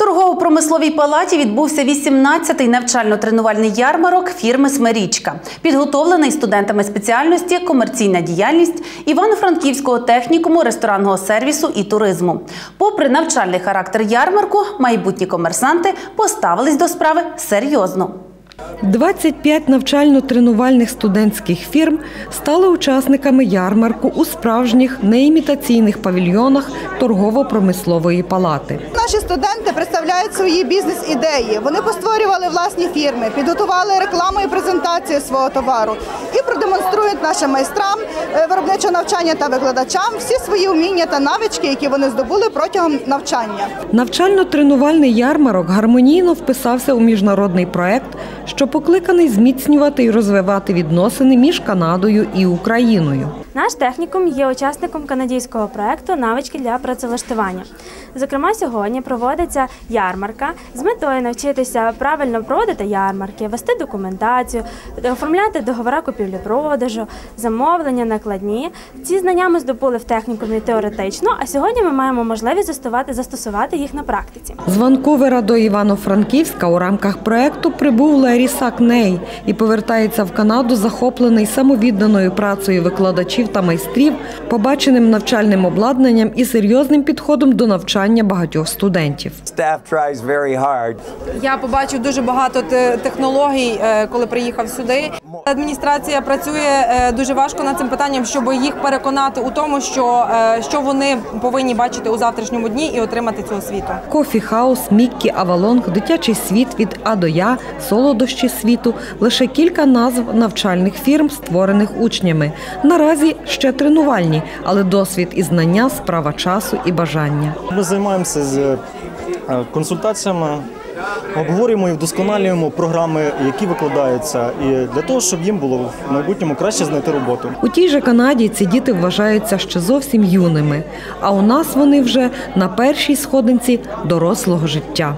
торгово-промисловій палаті відбувся 18-й навчально-тренувальний ярмарок фірми Смирічка, підготовлений студентами спеціальності комерційна діяльність Івано-Франківського технікуму ресторанного сервісу і туризму. Попри навчальний характер ярмарку, майбутні комерсанти поставились до справи серйозно. 25 навчально-тренувальних студентських фірм стали учасниками ярмарку у справжніх неімітаційних павільйонах торгово-промислової палати. Наші студенти представляють свої бізнес-ідеї. Вони постворювали власні фірми, підготували рекламу і презентацію свого товару і продемонструють нашим майстрам е, виробничого навчання та викладачам всі свої вміння та навички, які вони здобули протягом навчання. Навчально-тренувальний ярмарок гармонійно вписався у міжнародний проект, що покликаний зміцнювати і розвивати відносини між Канадою і Україною. Наш технікум є учасником канадського проекту Навички для працевлаштування. Зокрема, сьогодні проводиться ярмарка з метою навчитися правильно проводити ярмарки, вести документацію, оформляти договори купівлі-продажу, замовлення, накладні. Ці знання ми здобули в технікумі теоретично, а сьогодні ми маємо можливість застосувати, застосувати їх на практиці. З Ванкувера до Івано-Франківська у рамках проекту прибув Лері Сакней і повертається в Канаду, захоплений самовідданою працею викладачів та майстрів, побаченим навчальним обладнанням і серйозним підходом до навчання багатьох студентів. Я побачив дуже багато технологій, е, коли приїхав сюди. Адміністрація працює е, дуже важко над цим питанням, щоб їх переконати у тому, що, е, що вони повинні бачити у завтрашньому дні і отримати цю освіту. Кофі хаус, Міккі, Авалонг, дитячий світ від А до Я, солодощі світу лише кілька назв навчальних фірм, створених учнями. Наразі ще тренувальні, але досвід і знання справа часу і бажання. Ми займаємося з е, консультаціями, обговорюємо і вдосконалюємо програми, які викладаються, і для того, щоб їм було в майбутньому краще знайти роботу. У тій же Канаді ці діти вважаються ще зовсім юними, а у нас вони вже на першій сходинці дорослого життя.